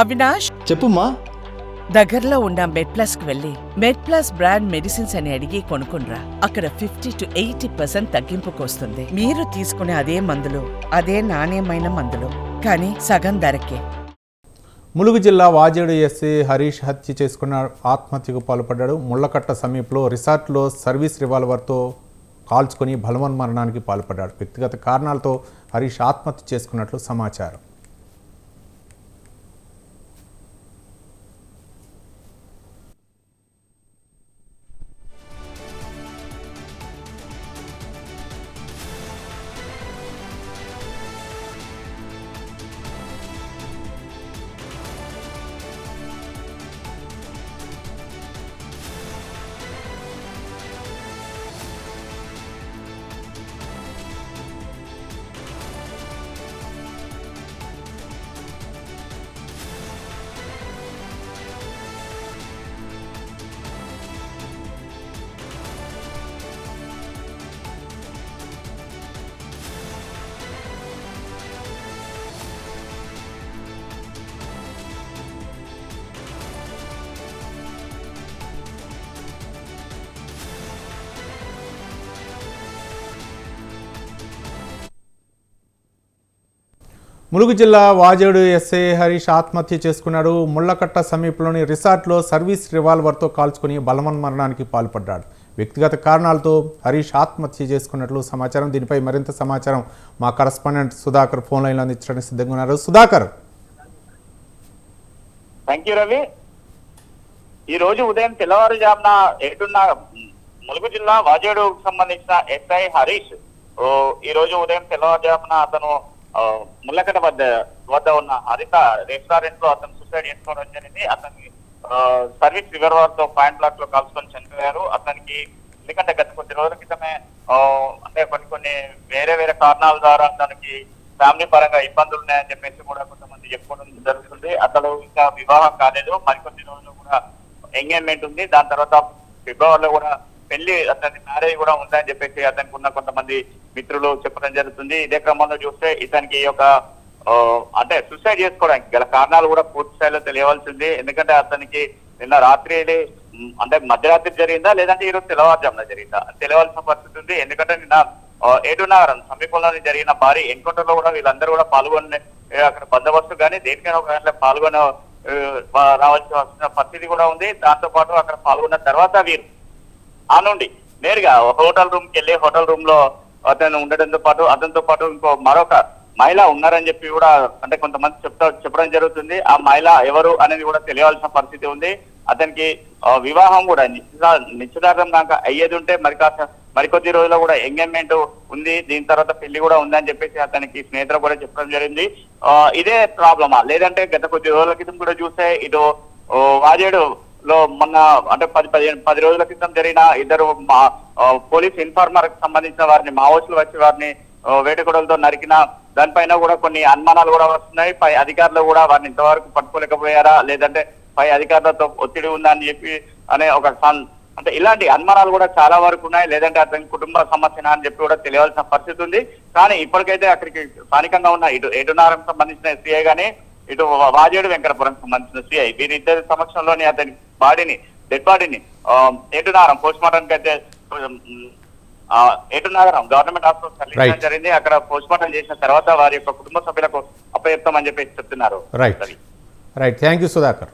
అవినాష్? చెప్పుమా దగ్గరలో ఉన్న మెడ్ ప్లస్కు వెళ్ళి మెడ్ ప్లస్ బ్రాండ్ మెడిసిన్స్ అని అడిగి కొనుక్కునరా అక్కడ ఫిఫ్టీ టు ఎయిటీ పర్సెంట్ తగ్గింపుకు వస్తుంది మీరు తీసుకునే అదే మందులు అదే నాణ్యమైన మందులు కానీ సగం ధరకే. ములుగు జిల్లా వాజేడు ఎస్సీ హరీష్ హత్య చేసుకున్న ఆత్మహత్యకు పాల్పడ్డాడు. ముళ్ళకట్ట సమీపంలో రిసార్ట్లో సర్వీస్ రివాల్వర్తో కాల్చుకొని బలవన్మరణానికి పాల్పడ్డాడు. వ్యక్తిగత కారణాలతో హరీష్ ఆత్మహత్య చేసుకున్నట్లు సమాచారం. ములుగు జిల్లా వాజేడు ఎస్ఐ హరీష్ ఆత్మహత్య చేసుకున్నాడు. ముళ్ళకట్ట సమీపంలోని రిసార్ట్లో సర్వీస్ రివాల్వర్తో కాల్చుకుని బలవన్మరణానికి పాల్పడ్డాడు. వ్యక్తిగత కారణాలతో హరీష్ ఆత్మహత్య చేసుకున్నట్లు సమాచారం. దీనిపై మరింత సమాచారం మా కరస్పాండెంట్ సుధాకర్ ఫోన్ లైన్లో అందించడానికి సిద్ధంగా ఉన్నారు. సుధాకర్. Thank you Ravi. ఈ రోజు ఉదయం తెల్లవారుజామున ఏటున్న ములుగు జిల్లా వాజేడుకు సంబంధించిన ఎస్ఐ హరీష్ ఈ రోజు ఉదయం తెల్లవారుజామున అతను ఆ, ముల్లకట వద్ద వద్ద ఉన్న హరిత రెస్టారెంట్లో అతను సూసైడ్ చేసుకోవడం జరిగింది. అతనికి సర్వీస్ రివర్వర్తో పాయింట్ బ్లాక్లో కాల్చుకొని చనిపోయారు. అతనికి ఎందుకంటే గత కొద్ది రోజుల క్రితమే అంటే కొన్ని కొన్ని వేరే వేరే కారణాల ద్వారా అతనికి ఫ్యామిలీ పరంగా ఇబ్బందులు ఉన్నాయని చెప్పేసి కూడా కొంతమంది చెప్పుకోవడం జరుగుతుంది. అతడు ఇంకా వివాహం కాలేదు. మరికొన్ని రోజులు కూడా ఎంగేజ్మెంట్ ఉంది. దాని తర్వాత ఫిబ్రవరిలో కూడా పెళ్ళి అతని మ్యారేజ్ కూడా ఉందని చెప్పేసి అతనికి ఉన్న కొంతమంది మిత్రులు చెప్పడం జరుగుతుంది. ఇదే క్రమంలో చూస్తే ఇతనికి ఈ యొక్క అంటే సూసైడ్ చేసుకోవడానికి గల కారణాలు కూడా పూర్తి స్థాయిలో తెలియవలసింది. ఎందుకంటే అతనికి నిన్న రాత్రి అంటే మధ్యరాత్రి జరిగిందా లేదంటే ఈరోజు తెల్లవారుజామున జరిగిందా? తెలియవలసిన పరిస్థితి ఉంది. ఎందుకంటే నిన్న ఆ, సమీపంలో జరిగిన భారీ ఎన్కౌంటర్లో కూడా వీళ్ళందరూ కూడా పాల్గొని అక్కడ బందోబస్తు కానీ దేనికైనా ఒక దాంట్లో పాల్గొన రావాల్సి వస్తున్న పరిస్థితి కూడా ఉంది. దాంతో పాటు అక్కడ పాల్గొన్న తర్వాత వీరు ఆ నుండి నేరుగా హోటల్ రూమ్కి వెళ్ళి హోటల్ రూమ్లో అతను ఉండడంతో పాటు అతనితో పాటు ఇంకో మరొక మహిళ ఉన్నారని చెప్పి కూడా అంటే కొంతమంది చెప్తా చెప్పడం జరుగుతుంది. ఆ మహిళ ఎవరు అనేది కూడా తెలియాల్సిన పరిస్థితి ఉంది. అతనికి వివాహం కూడా నిశ్చిత నిశ్చితార్థం కాక అయ్యేది ఉంటే మరి కాస్త మరికొద్ది రోజుల్లో కూడా ఎంగేజ్మెంట్ ఉంది. దీని తర్వాత పెళ్ళి కూడా ఉందని చెప్పేసి అతనికి స్నేహితులు కూడా చెప్పడం జరిగింది. ఇదే ప్రాబ్లమా? లేదంటే గత కొద్ది రోజుల క్రితం కూడా చూస్తే ఇటు వాజేడు లో మొన్న అంటే పది పదిహేను పది రోజుల క్రితం జరిగిన ఇద్దరు మా పోలీస్ ఇన్ఫార్మర్ సంబంధించిన వారిని మావోయిస్టులు వచ్చి వారిని ఆ, వేటకొడలతో నరికిన దానిపైన కూడా కొన్ని అనుమానాలు కూడా వస్తున్నాయి. పై అధికారులు కూడా వారిని ఇంతవరకు పట్టుకోలేకపోయారా? లేదంటే పై అధికారులతో ఒత్తిడి ఉందా అని చెప్పి అనే ఒక సన్- అంటే ఇలాంటి అనుమానాలు కూడా చాలా వరకు ఉన్నాయి. లేదంటే అతని కుటుంబ సమస్యన అని చెప్పి కూడా తెలియవలసిన పరిస్థితి ఉంది. కానీ ఇప్పటికైతే అక్కడికి స్థానికంగా ఉన్న ఇటు ఎటునారం సంబంధించిన ఎస్సీఏ గానీ ఇటు వాజేడు వెంకటపురం సంబంధించిన సిఐ వీరిద్దరి సమక్షంలోని అతని బాడీని డెడ్ బాడీని ఎటునారం పోస్ట్ మార్టం అయితే ఎటునాగరం గవర్నమెంట్ హాస్పిటల్ తరలించడం. జరిగింది. అక్కడ పోస్ట్ మార్టం చేసిన తర్వాత వారి యొక్క కుటుంబ సభ్యులకు అప్పచెప్తామని చెప్పి చెప్తున్నారు. Right right thank you Sudhakar